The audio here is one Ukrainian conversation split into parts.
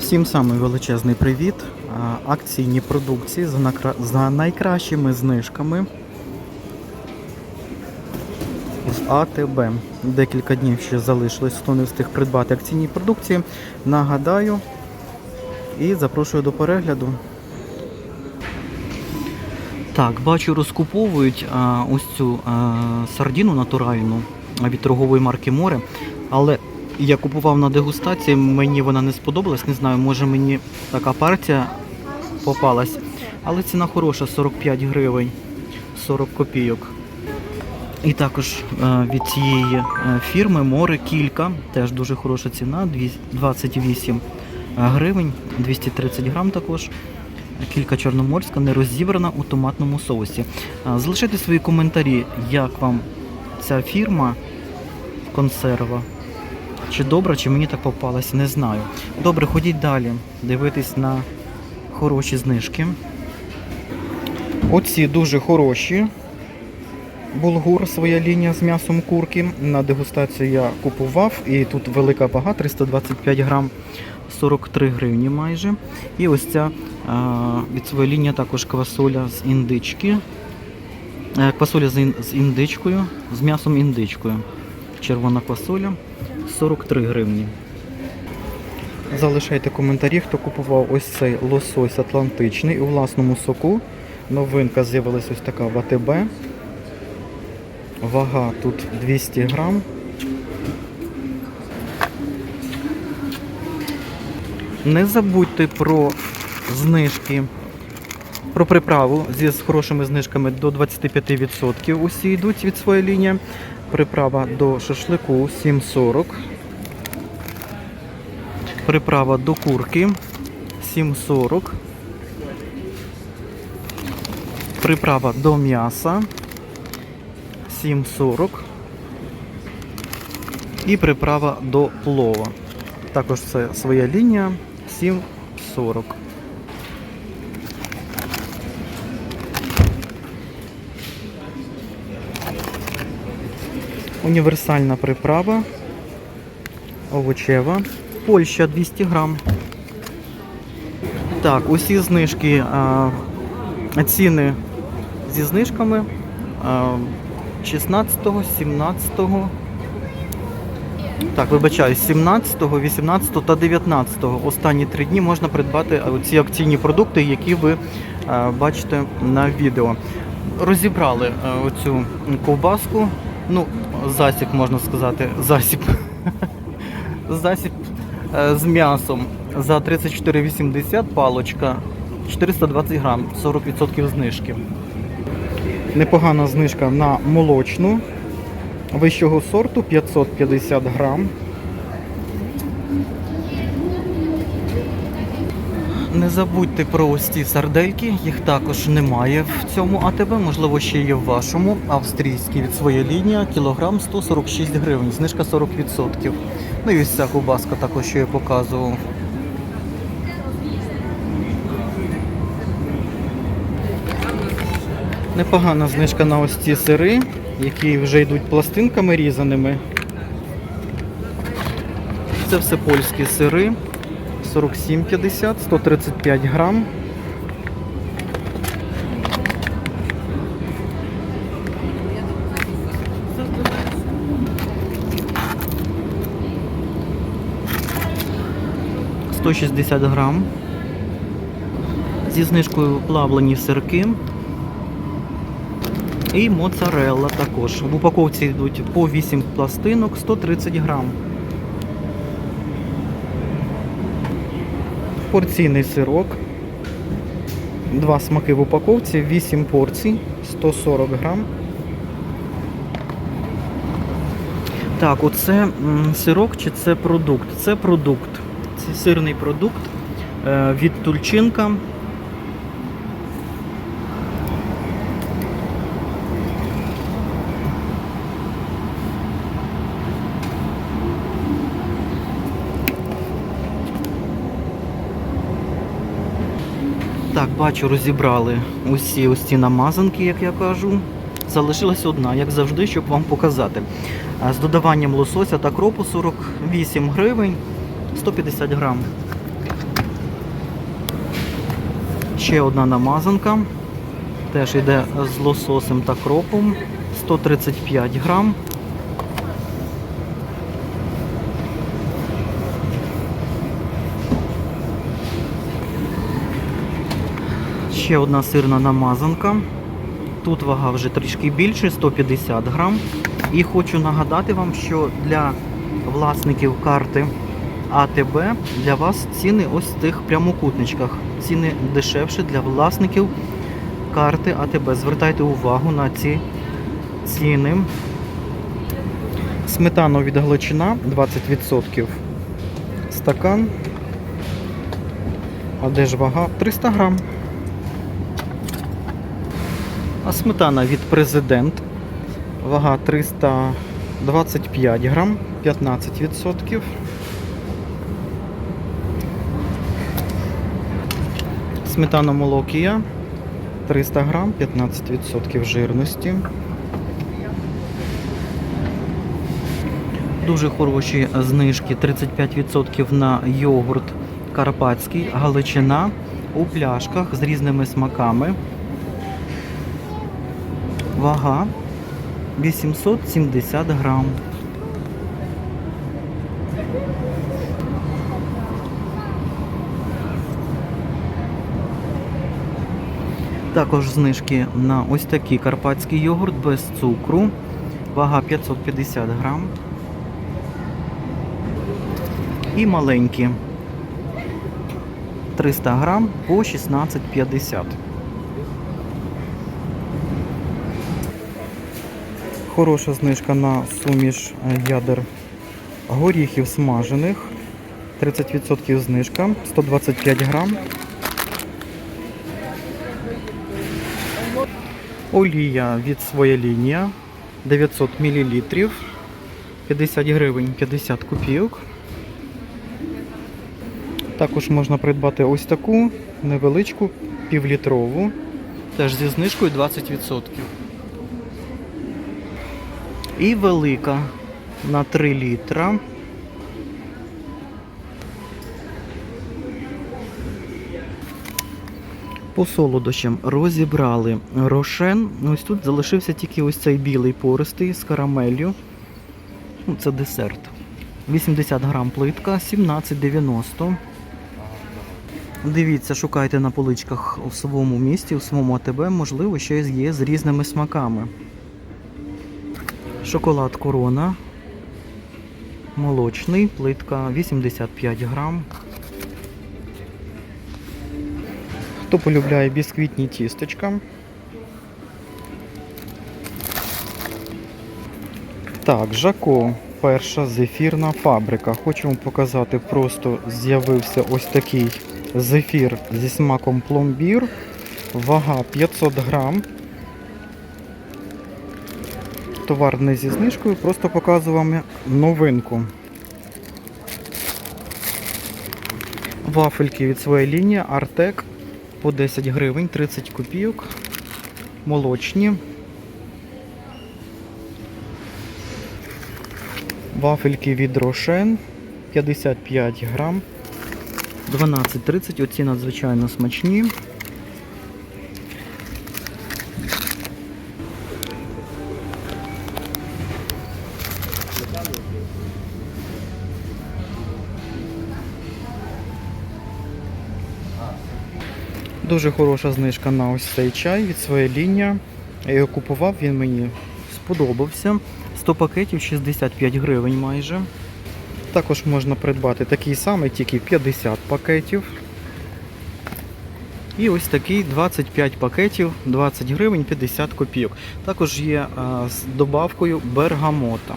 Всім самий величезний привіт. Акційні продукції за, найкращими знижками з АТБ. Декілька днів ще залишилось, хто не встиг придбати акційні продукції. Нагадаю і запрошую до перегляду. Так, бачу, розкуповують а, ось цю а, сардіну натуральну від торгової марки Море. Але я купував на дегустації, мені вона не сподобалась. Не знаю, може мені така партія попалась. Але ціна хороша 45 гривень 40 копійок. І також е, від цієї е, фірми море кілька, теж дуже хороша ціна, 28 гривень, 230 грам також. Кілька чорноморська не розібрана у томатному соусі. Е, Залишайте свої коментарі, як вам ця фірма консерва. Чи добра, чи мені так попалась, не знаю. Добре, ходіть далі, дивитись на хороші знижки. Оці дуже хороші. Булгур, своя лінія з м'ясом курки. На дегустацію я купував, і тут велика вага, 325 грам, 43 гривні майже. І ось ця від своєї лінії також квасоля з індички. Е, Квасоля з індичкою, з м'ясом індичкою. Червона квасоля 43 гривні. Залишайте коментарі, хто купував ось цей лосось атлантичний у власному соку. Новинка з'явилась ось така в АТБ. Вага тут 200 грам. Не забудьте про знижки, про приправу зі з хорошими знижками до 25%. Усі йдуть від своєї лінії. Приправа до шашлику 7,40. Приправа до курки 7,40. Приправа до м'яса 7,40. І приправа до плова. Також це своя лінія 7,40. Універсальна приправа. Овочева. Польща 200 грам. Так, усі знижки, а, ціни зі знижками а, 16, 17, так, вибачаю, 17, 18 та 19. Останні три дні можна придбати ці акційні продукти, які ви бачите на відео. Розібрали оцю ковбаску, ну, засіб можна сказати, засіб. Засіб е, з м'ясом за 34,80 палочка 420 грам, 40% знижки. Непогана знижка на молочну вищого сорту 550 грам. Не забудьте про ось ці сардельки, їх також немає в цьому АТБ, можливо, ще є в вашому. Австрійські від своєї лінії, кілограм 146 гривень, знижка 40%. Ну і ось ця ковбаска також, що я показував. Непогана знижка на ось ці сири, які вже йдуть пластинками різаними. Це все польські сири. 47,50, 135 грам. Сто шістдесят грам. Зі знижкою плавлені сирки. І моцарелла також. В упаковці йдуть по 8 пластинок, 130 грам. Порційний сирок. Два смаки в упаковці, 8 порцій, 140 грам. Так, оце сирок чи це продукт? Це продукт. Це сирний продукт е, від Тульчинка. Так, бачу, розібрали усі ось намазанки, як я кажу. Залишилась одна, як завжди, щоб вам показати. З додаванням лосося та кропу 48 гривень 150 грам. Ще одна намазанка. Теж йде з лососем та кропом 135 грам Ще одна сирна намазанка. Тут вага вже трішки більше, 150 грам. І хочу нагадати вам, що для власників карти АТБ для вас ціни ось в тих прямокутничках. Ціни дешевші для власників карти АТБ. Звертайте увагу на ці ціни. Сметана від Галичина 20%. Стакан. А де ж вага? 300 грам. Сметана від президент. Вага 325 грам, 15%. Сметана молокія 300 грам, 15% жирності. Дуже хороші знижки 35% на йогурт карпатський, галичина у пляшках з різними смаками. Вага 870 грам. Також знижки на ось такий карпатський йогурт без цукру. Вага 550 грам. І маленькі 300 грам по 16,50. Хороша знижка на суміш е, ядер горіхів смажених. 30% знижка, 125 грам. Олія від своя лінія 900 мл. 50 гривень 50 копійок. Також можна придбати ось таку невеличку півлітрову, теж зі знижкою 20%. І велика на 3 літра. По солодощам розібрали рошен. Ось тут залишився тільки ось цей білий пористий з карамеллю. Ну, Це десерт. 80 грам плитка, 17,90. Дивіться, шукайте на поличках у своєму місті, у своєму АТБ, можливо, щось є з різними смаками. Шоколад корона. Молочний, плитка 85 грам. Хто полюбляє бісквітні тістечка. Так, Жако, перша зефірна фабрика. Хочу вам показати, просто з'явився ось такий зефір зі смаком пломбір. Вага 500 грам. Товар не зі знижкою, просто показую вам новинку. Вафельки від своєї лінії Артек по 10 гривень, 30 копійок. Молочні. Вафельки від Рошен 55 грам. 12.30. Оці надзвичайно смачні. Дуже хороша знижка на ось цей чай від своєї лінії. Я його купував, він мені сподобався. 100 пакетів 65 гривень майже. Також можна придбати такий самий, тільки 50 пакетів. І ось такий 25 пакетів, 20 гривень 50 копійок. Також є а, з добавкою бергамота.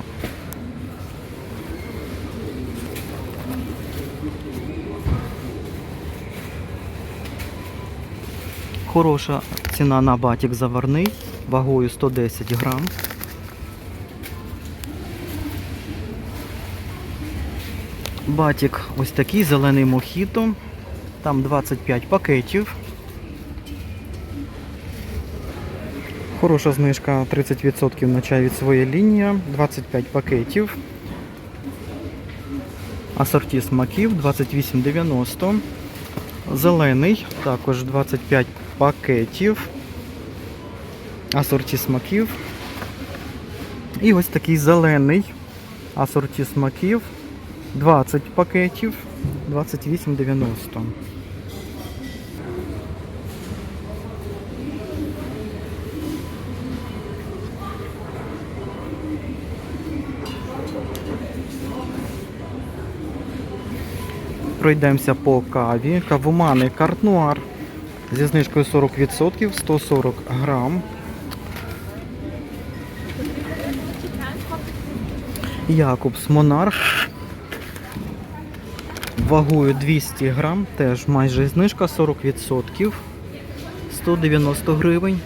Хороша ціна на батік заварний, вагою 110 грам. Батік ось такий, зелений мохіто. Там 25 пакетів. Хороша знижка 30% на чай від своєї лінії, 25 пакетів. Асорті смаків 28,90. Зелений, також 25 пакетів. Асорті смаків. І ось такий зелений асорті смаків. 20 пакетів, 28,90. Пройдемося по каві. Кавомани Картнуар зі знижкою 40%, 140 грам. Якобс Монарх. Вагою 200 грам, теж майже знижка 40%. 190 гривень.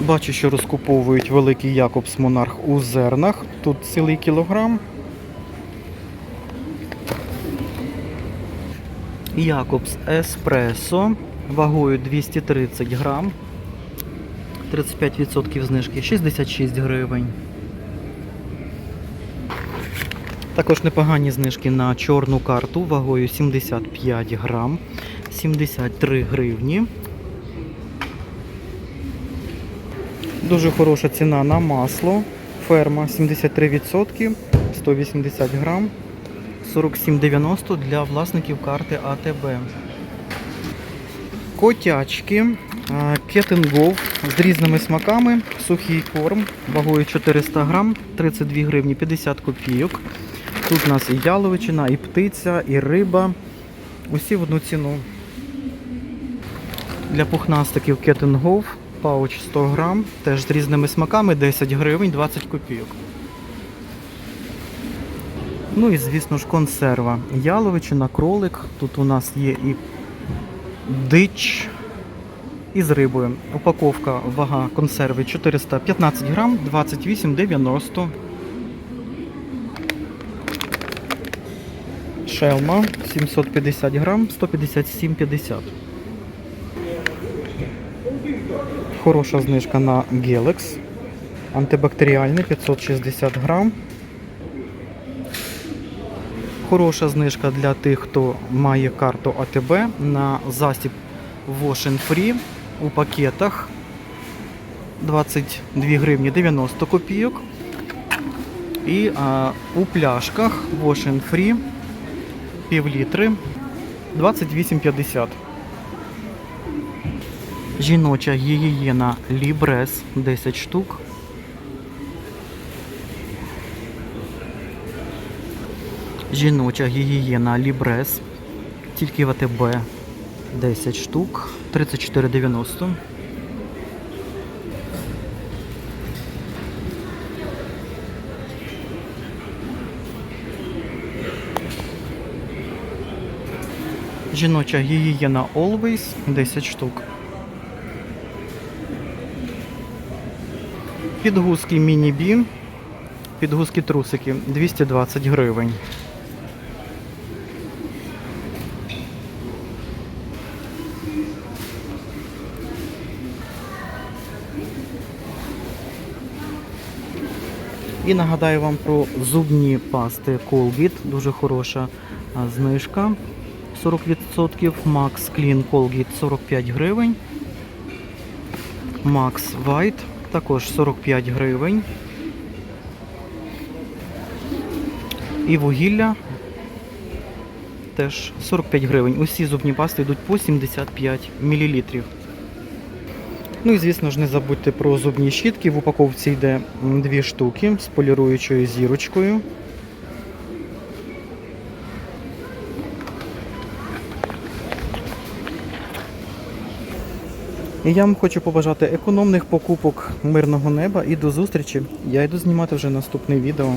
Бачу, що розкуповують великий Якобс Монарх у зернах. Тут цілий кілограм. Якобс Еспресо вагою 230 грам. 35% знижки, 66 гривень. Також непогані знижки на чорну карту вагою 75 грам, 73 гривні. Дуже хороша ціна на масло. Ферма 73%, 180 грам, 47,90 для власників карти АТБ. Котячки, кетингов з різними смаками, сухий корм вагою 400 грам, 32 гривні 50 копійок. Тут у нас і яловичина, і птиця, і риба. Усі в одну ціну. Для пухнастиків кетингов пауч 100 грам, теж з різними смаками, 10 гривень, 20 копійок. Ну і звісно ж консерва. Яловичина, кролик. Тут у нас є і дич із рибою. Упаковка вага консерви 415 грам, 28,90. Шелма 750 грам, 157,50. Хороша знижка на Gelex. Антибактеріальний 560 грам. Хороша знижка для тих, хто має карту АТБ на засіб Wash Free у пакетах 22 гривні 90 копійок. І а, у пляшках Wash Free пів літри 28,50. Жіноча гігієна Лібрес 10 штук. Жіноча гігієна Лібрес. Тільки в АТБ 10 штук. 34,90. Жіноча гігієна Always 10 штук. Підгузки міні-бі. Підгузки трусики 220 гривень. І нагадаю вам про зубні пасти Colgate. Дуже хороша знижка. 40%. Max Clean Colgate 45 гривень. Max White також 45 гривень. І вугілля теж 45 гривень. Усі зубні пасти йдуть по 75 мл. Ну і звісно ж не забудьте про зубні щітки. В упаковці йде дві штуки з поліруючою зірочкою. І я вам хочу побажати економних покупок мирного неба і до зустрічі. Я йду знімати вже наступне відео.